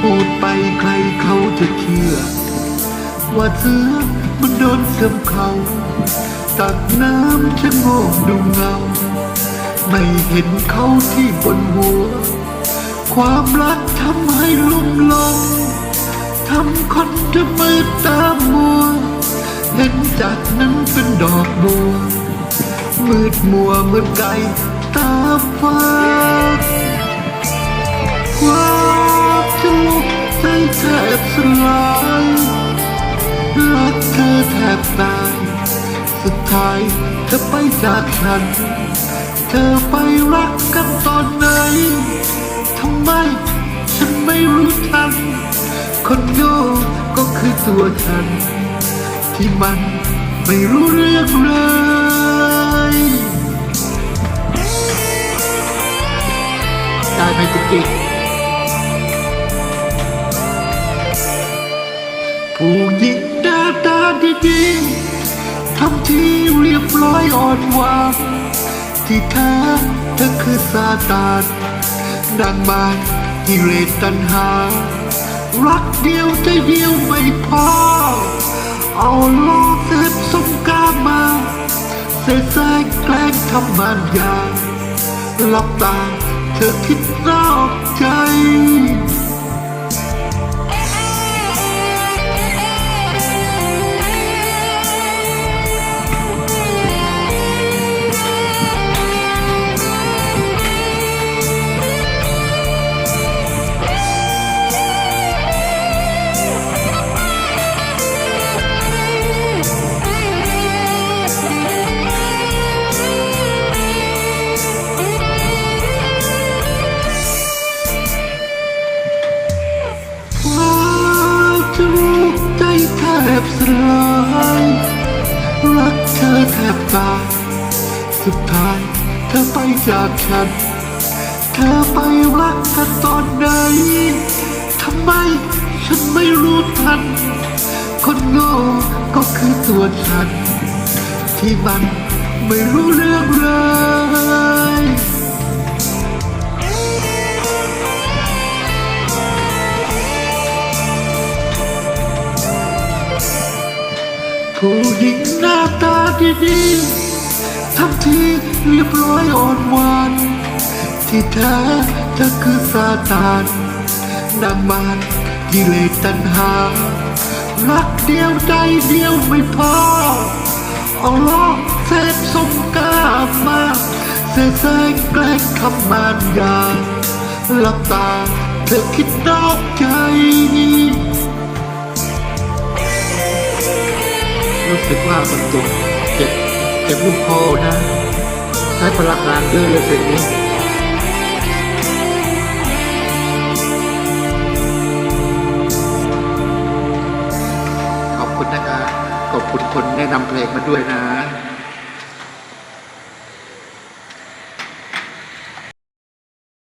พูดไปใครเขาจะเชื่อ ว่าเธอมันโดนเสื่อมเขาตักน้ำชะโงกดูเงา ไม่เห็นเขาที่บนหัว ความรักทำให้ลุ่มลงทำคนจะมืดตามัว เห็นจากนั้นเป็นดอกบัว มืดมัวเหมือนไก่ตาฟ้า บสลายรักเธอแทบตาย สุดท้ายเธอไปจากฉัน เธอไปรักกันตอนไหนทำไมฉันไม่รู้ทัน คนโง่ก็คือตัวฉัน ที่มันไม่รู้เรื่องเลย ผู้หญิงหน้าตาดีๆทำที่เรียบร้อยอ่อนหวานที่แท้เธอคือซาตานดังมานกิเลสตัณหา รักเดียวใจเดียวไม่พอ เอาโลกเสพสมกามาเสแสร้งแกล้งทำบานยาหลับตาเธอคิดนอกใจ บสลายรักเธอแทบตายสุดท้ายเธอไปจากฉัน เธอไปรักกันตอนไหนทำไมฉันไม่รู้ทัน คนโง่ก็คือตัวฉัน ที่มันไม่รู้เรื่องเลย ผู้หญิงหน้าตาดีๆทำที่เรียบร้อยอ่อนหวาน ที่แท้เธอคือซาตานนางมารกิเลสตัณหา รักเดียวใจเดียวไม่พอเอาล้อกเสพสมกามาเสแสร้งแกล้งทำมารยาหลับตาเธอคิดนอกใจ รู้สึกว่ามันเจ็บเจ็บเจ็บลูกคอนะ ใช้พลังงานเยอะเลยเพลงนี้ขอบคุณนะครับขอบคุณคนแนะนำเพลงมาด้วยนะ